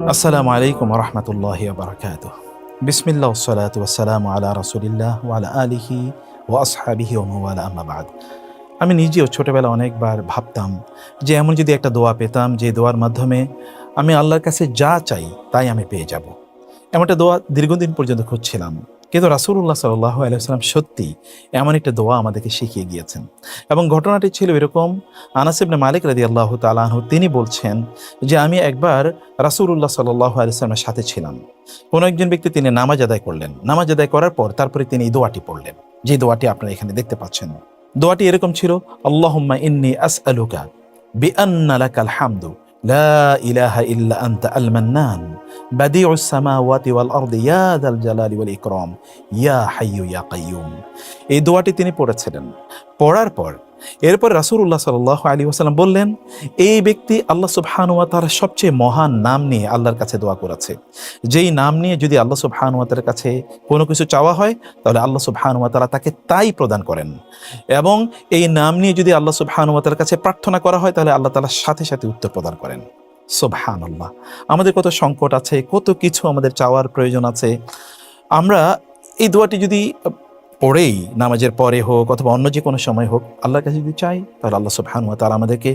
আসসালামু আলাইকুম রহমতুল্লাহ বারকাত বিসমিল্লা সালাত ওয়াসালাম আলা রসুলিল্লাহ ওয়ালা আলিহি ও আসহাবিহি ও মাওয়ালা আম্মাবাদ আমি নিজেও ছোটোবেলা অনেকবার ভাবতাম যে এমন যদি একটা দোয়া পেতাম, যে দোয়ার মাধ্যমে আমি আল্লাহর কাছে যা চাই তাই আমি পেয়ে যাব। এমনটা দোয়া দীর্ঘদিন পর্যন্ত খুঁজছিলাম। কিন্তু রাসুল্লাহ সাল্লাহ আলাইসাল্লাম সত্যি এমন একটা দোয়া আমাদেরকে শিখিয়ে গিয়েছেন। এবং ঘটনাটি ছিল এরকম আনাসিবনে মালিক রাদি আল্লাহ তালাহু তিনি বলছেন যে, আমি একবার রাসুল্লাহ সাল্লাহ আলাইসলামের সাথে ছিলাম। কোনো একজন ব্যক্তি তিনি নামাজ আদায় করলেন। নামাজ আদায় করার পর তারপরে তিনি এই দোয়াটি পড়লেন। যে দোয়াটি আপনারা এখানে দেখতে পাচ্ছেন। দোয়াটি এরকম ছিল, আল্লাহুম্মা ইন্নি আস আলুকা বি আন্নালাকাল হামদু। لا إله إلا أنت المنان بديع السماوات والأرض يا ذا الجلال والإكرام يا حي يا قيوم এই দোয়াটি তিনি পড়েছিলেন পড়ার পর এরপর রাসূলুল্লাহ সাল্লাল্লাহু আলী ওয়াসাল্লাম বললেন, এই ব্যক্তি আল্লাহ সুবহানুয়া তার সবচেয়ে মহান নাম নিয়ে আল্লাহর কাছে দোয়া করেছে। যেই নাম নিয়ে যদি আল্লাহ সুবহানুয়া তার কাছে কোনো কিছু চাওয়া হয়, তাহলে আল্লাহ সুবহানুয়া তারা তাকে তাই প্রদান করেন। এবং এই নাম নিয়ে যদি আল্লাহ সুবহানুয়া তার কাছে প্রার্থনা করা হয়, তাহলে আল্লাহ তালার সাথে সাথে উত্তর প্রদান করেন। সুবহান আল্লাহ আমাদের কত সংকট আছে, কত কিছু আমাদের চাওয়ার প্রয়োজন আছে। আমরা এই দোয়াটি যদি পড়েই, নামাজের পরে হোক অথবা অন্য যে কোনো সময় হোক, আল্লাহর কাছে যদি চাই, তাহলে আল্লাহ সুবহানুয়া তারা আমাদেরকে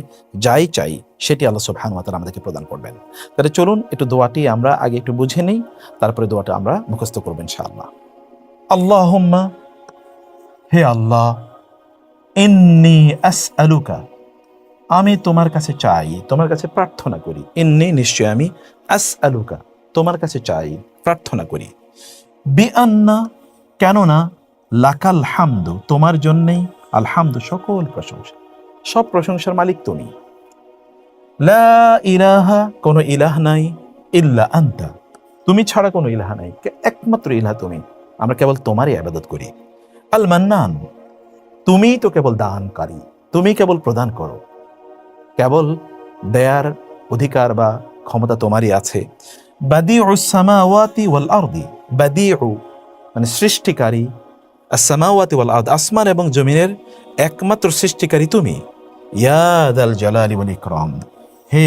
যাই চাই, সেটি আল্লাহ সুবহানুয়া তারা আমাদেরকে প্রদান করবেন। তাহলে চলুন একটু দোয়াটি আমরা আগে একটু বুঝে নিই, তারপরে দোয়াটা আমরা মুখস্থ করবেন ইনশাআল্লাহ। আল্লাহুম্মা, হে আল্লাহ, ইন্নি আসআলুকা, আমি তোমার কাছে চাই, তোমার কাছে প্রার্থনা করি। ইন্নি, নিশ্চয় আমি, আসআলুকা, তোমার কাছে চাই, প্রার্থনা করি। বিআন্না, কেননা লাকাল হামদু তোমার জন্যেই। আলহামদু, সকল প্রশংসা। সব প্রশংসার মালিক তুমি। লা ইলাহা, কোনো ইলাহ নাই, ইল্লা আন্তা। তুমি ছাড়া কোনো ইলাহা নাই একমাত্র ইলাহা তুমি। আমরা কেবল তোমারই আবাদত করি। আল মান্নান তুমিই তো কেবল দানকারী, তুমি কেবল প্রদান করো। কেবল দেয়ার অধিকার বা ক্ষমতা তোমারই আছে। বাদিউ সামাওয়াতি ওয়াল আরদি, বাদিউ মানে সৃষ্টিকারী আসামাওয়াতি ওয়াল আদ আসমান এবং জমিনের একমাত্র সৃষ্টিকারী তুমি। ইয়াদ আল জালালি ওয়াল ক্রম হে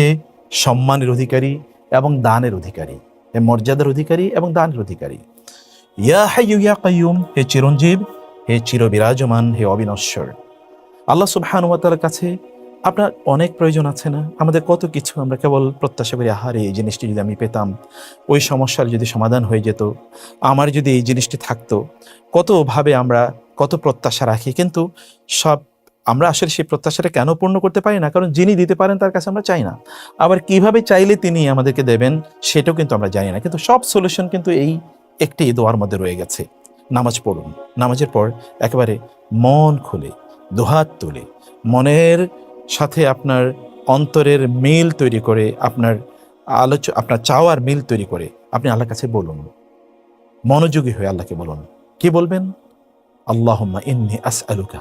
সম্মানের অধিকারী এবং দানের অধিকারী, হে মর্যাদার অধিকারী এবং দানের অধিকারী। ইয়া হাইয়ু ইয়া কাইয়ুম, হে চিরঞ্জীব, হে চিরবিরাজমান, হে অবিনশ্বর। আল্লাহ তাআলার কাছে আপনার অনেক প্রয়োজন আছে না? আমাদের কত কিছু আমরা কেবল প্রত্যাশা করি, আহারে, এই জিনিসটি যদি আমি পেতাম, ওই সমস্যার যদি সমাধান হয়ে যেত, আমার যদি এই জিনিসটি থাকতো কতভাবে আমরা কত প্রত্যাশা রাখি, কিন্তু সব আমরা আসলে সেই প্রত্যাশাটা কেন পূর্ণ করতে পারি না? কারণ যিনি দিতে পারেন, তার কাছে আমরা চাই না। আবার কীভাবে চাইলে তিনি আমাদেরকে দেবেন, সেটাও কিন্তু আমরা জানি না। কিন্তু সব সলিউশন কিন্তু এই একটি দোয়ার মধ্যে রয়ে গেছে। নামাজ পড়ুন। নামাজের পর একেবারে মন খুলে, দুহাত তুলে, মনের সাথে আপনার অন্তরের মিল তৈরি করে, আপনার আলোচ, আপনার চাওয়ার মিল তৈরি করে, আপনি আল্লাহর কাছে বলুন। মনোযোগী হয়ে আল্লাহকে বলুন। কি বলবেন? আল্লাহুম্মা ইন্নি আস আলুকা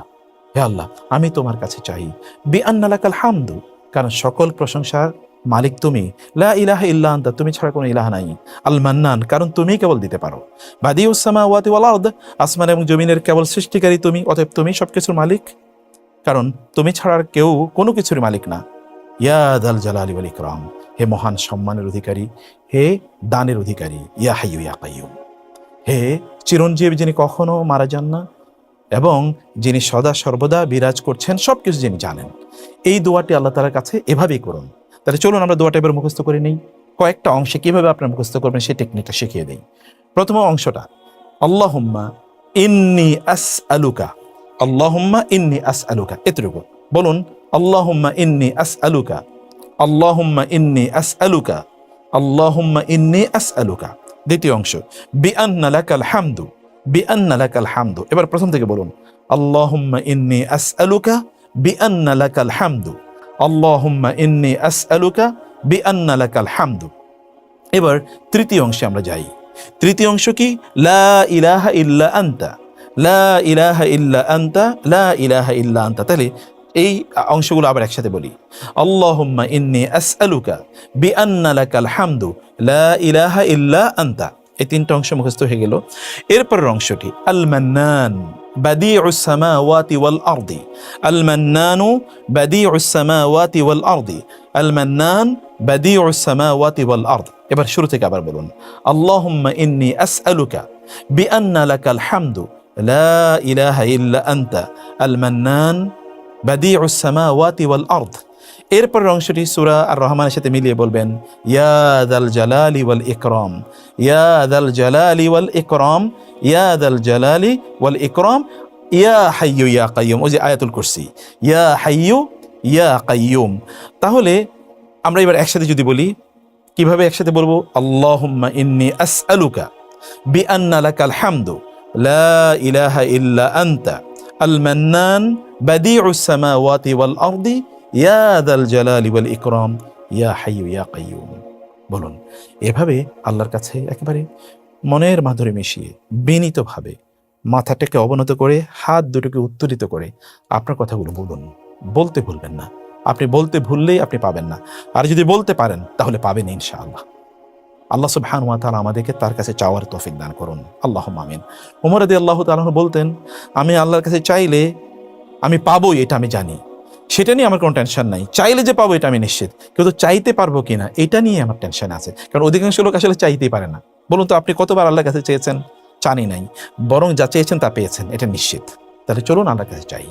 হে আল্লাহ, আমি তোমার কাছে চাই। বি আন্নালাকাল হামদু। কারণ সকল প্রশংসার মালিক তুমি। লা ইলাহা ইল্লা আনতা, তুমি ছাড়া কোনো ইলাহা নাই। আল মান্নান কারণ তুমি কেবল দিতে পারো। বাদিউস সামাওয়াতি ওয়াল আরদ, আসমান এবং জমিনের কেবল সৃষ্টিকারী তুমি, অতএব তুমি সবকিছুর মালিক। কারণ তুমি ছাড়ার কেউ কোনো কিছুর মালিক না। ইয়াদ আল জালালি ওয়াল ইকরাম, হে মহান সম্মানের অধিকারী, হে দানের অধিকারী, ইয়া হাইয়ু ইয়া কাইয়ুম। হে চিরঞ্জীব যিনি কখনো মারা যান না, এবং যিনি সদা সর্বদা বিরাজ করছেন সব কিছু যিনি জানেন। এই দোয়াটি আল্লাহ তালার কাছে এভাবেই করুন। তাহলে চলুন আমরা দোয়াটা এবার মুখস্থ করে নিই। কয়েকটা অংশে কীভাবে আপনার মুখস্থ করবেন সেই টেকনিকটা শিখিয়ে দিই। প্রথম অংশটা, আল্লাহুম্মা ইন্নি আস আলুকা আল্লাহুম্মা ইন্নি আস আলুকা এতটুকু বলুন, আল্লাহুম্মা ইন্নি আস আলুকা আল্লাহুম্মা ইন্নি আস আলুকা আল্লাহুম্মা ইন্নি আস আলুকা দ্বিতীয় অংশ, বিআন্না লাকাল হামদু। বিআন্না লাকাল হামদু। এবার প্রথম থেকে বলুন, আল্লাহুম্মা ইন্নি আস আলুকা বিআন্না লাকাল হামদু। আল্লাহুম্মা ইন্নি আস আলুকা বিআন্না লাকাল হামদু। এবার তৃতীয় অংশে আমরা যাই। তৃতীয় অংশ কি? লা ইলাহা ইল্লা আন্তা। লা ইলাহা ইল্লা আন্তা লা ইলাহা ইল্লা আন্তা তাহলে এই অংশগুলো আবার একসাথে বলি আল্লাহুম্মা ইন্নি আসআলুকা বিআন্না লাকাল হামদু লা ইলাহা ইল্লা আন্তা এই তিনটা অংশ মুখস্থ হয়ে গেল এরপরের অংশটি আল মান্নান بديع السماوات والأرض المنان بديع السماوات والأرض المنان বাদিউস সামাওয়াতি ওয়াল আরদ এবার শুরু থেকে আবার বলুন আল্লাহুম্মা ইন্নী আসআলুকা বিআন্না লাকাল হামদু লা ইলাহা ইল্লা আনতা আল মান্নান বাদিউস সামাওয়াতি ওয়াল আরদ এরপরের অংশটি সূরা আর রহমানের সাথে মিলিয়ে বলবেন, ইয়া দাল জালালি ওয়াল ইকরাম, ইয়া দাল জালালি ওয়াল ইকরাম, ইয়া দাল জালালি ওয়াল ইকরাম, ইয়া হাইয়ু ইয়া কাইয়ুম ওই যে আয়াতুল কুরসি, ইয়া হাইয়ু ইয়া কাইয়ুম তাহলে আমরা এবার একসাথে যদি বলি, কীভাবে একসাথে বলব? আল্লাহুম্মা ইন্নি আসআলুকা বিআন্না লাকাল হামদু লা ইলাহা ইল্লা আল মান্নান বাদিউস সামাওয়াতি ওয়াল আরদি, ইয়া দাল ইয়া হাইয়ু ইয়া কাইয়ুম। বলুন, এভাবে আল্লাহর কাছে একেবারে মনের মাধুরী মিশিয়ে, বিনীতভাবে মাথাটাকে অবনত করে, হাত দুটোকে উত্তোলিত করে আপনার কথাগুলো বলুন। বলতে ভুলবেন না। আপনি বলতে ভুললেই আপনি পাবেন না। আর যদি বলতে পারেন, তাহলে পাবেন ইনশাআল্লাহ। আল্লাহ সুবহান ওয়া তাআলা আমাদেরকে তার কাছে চাওয়ার তৌফিক দান করুন। আল্লাহ আমিন। উমর রাদি আল্লাহ তাআলা বলতেন, আমি আল্লাহর কাছে চাইলে আমি পাবোই, এটা আমি জানি। সেটা নিয়ে আমার কোনো টেনশন নাই। চাইলে যে পাবো, এটা আমি নিশ্চিত। কিন্তু চাইতে পারব কিনা এটা নিয়ে আমার টেনশন আছে। কারণ অধিকাংশ লোক আসলে চাইতেই পারে না। বলুন তো, আপনি কতবার আল্লাহর কাছে চেয়েছেন? চানি নাই। বরং যা চেয়েছেন তা পেয়েছেন, এটা নিশ্চিত। তাহলে চলুন, আল্লাহর কাছে চাই